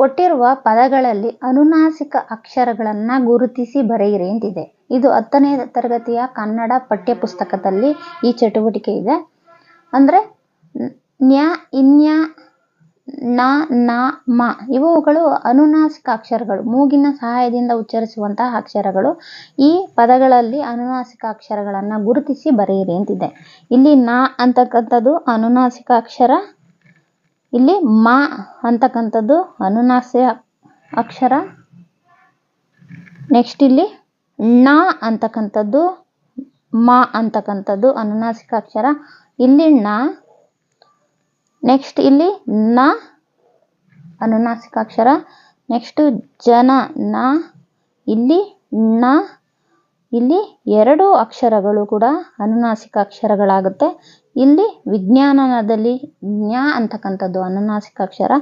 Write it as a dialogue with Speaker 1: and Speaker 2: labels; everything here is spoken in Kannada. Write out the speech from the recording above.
Speaker 1: ಕೊಟ್ಟಿರುವ ಪದಗಳಲ್ಲಿ ಅನುನಾಸಿಕ ಅಕ್ಷರಗಳನ್ನು ಗುರುತಿಸಿ ಬರೆಯಿರಿ ಅಂತಿದೆ ಇದು ಹತ್ತನೇ ತರಗತಿಯ ಕನ್ನಡ ಪಠ್ಯಪುಸ್ತಕದಲ್ಲಿ ಈ ಚಟುವಟಿಕೆ ಇದೆ. ಅಂದರೆ ನ್ಯ, ಇನ್ಯ, ನ ನ, ಮ ಇವುಗಳು ಅನುನಾಸಿಕ ಅಕ್ಷರಗಳು. ಮೂಗಿನ ಸಹಾಯದಿಂದ ಉಚ್ಚರಿಸುವಂತಹ ಅಕ್ಷರಗಳು. ಈ ಪದಗಳಲ್ಲಿ ಅನುನಾಸಿಕ ಅಕ್ಷರಗಳನ್ನು ಗುರುತಿಸಿ ಬರೆಯಿರಿ ಅಂತಿದೆ ಇಲ್ಲಿ ನ ಅಂತಕ್ಕಂಥದ್ದು ಅನುನಾಸಿಕ ಅಕ್ಷರ ಇಲ್ಲಿ ಮ ಅಂತಕ್ಕಂಥದ್ದು ಅನುನಾಸ್ಯ ಅಕ್ಷರ. ನೆಕ್ಸ್ಟ್ ಇಲ್ಲಿ ಣ ಅಂತಕ್ಕಂಥದ್ದು, ಮ ಅಂತಕ್ಕಂಥದ್ದು ಅನುನಾಸಿಕ ಅಕ್ಷರ. ಇಲ್ಲಿ ಣ. ನೆಕ್ಸ್ಟ್ ಇಲ್ಲಿ ನ ಅನುನಾಸಿಕ ಅಕ್ಷರ. ನೆಕ್ಸ್ಟ್ ಜನ, ನ. ಇಲ್ಲಿ ಣ. ಇಲ್ಲಿ ಎರಡು ಅಕ್ಷರಗಳು ಕೂಡ ಅನುನಾಸಿಕ ಅಕ್ಷರಗಳಾಗುತ್ತೆ. ಇಲ್ಲಿ ವಿಜ್ಞಾನದಲ್ಲಿ ಜ್ಞ ಅಂತಕ್ಕಂಥದ್ದು ಅನುನಾಸಿಕ ಅಕ್ಷರ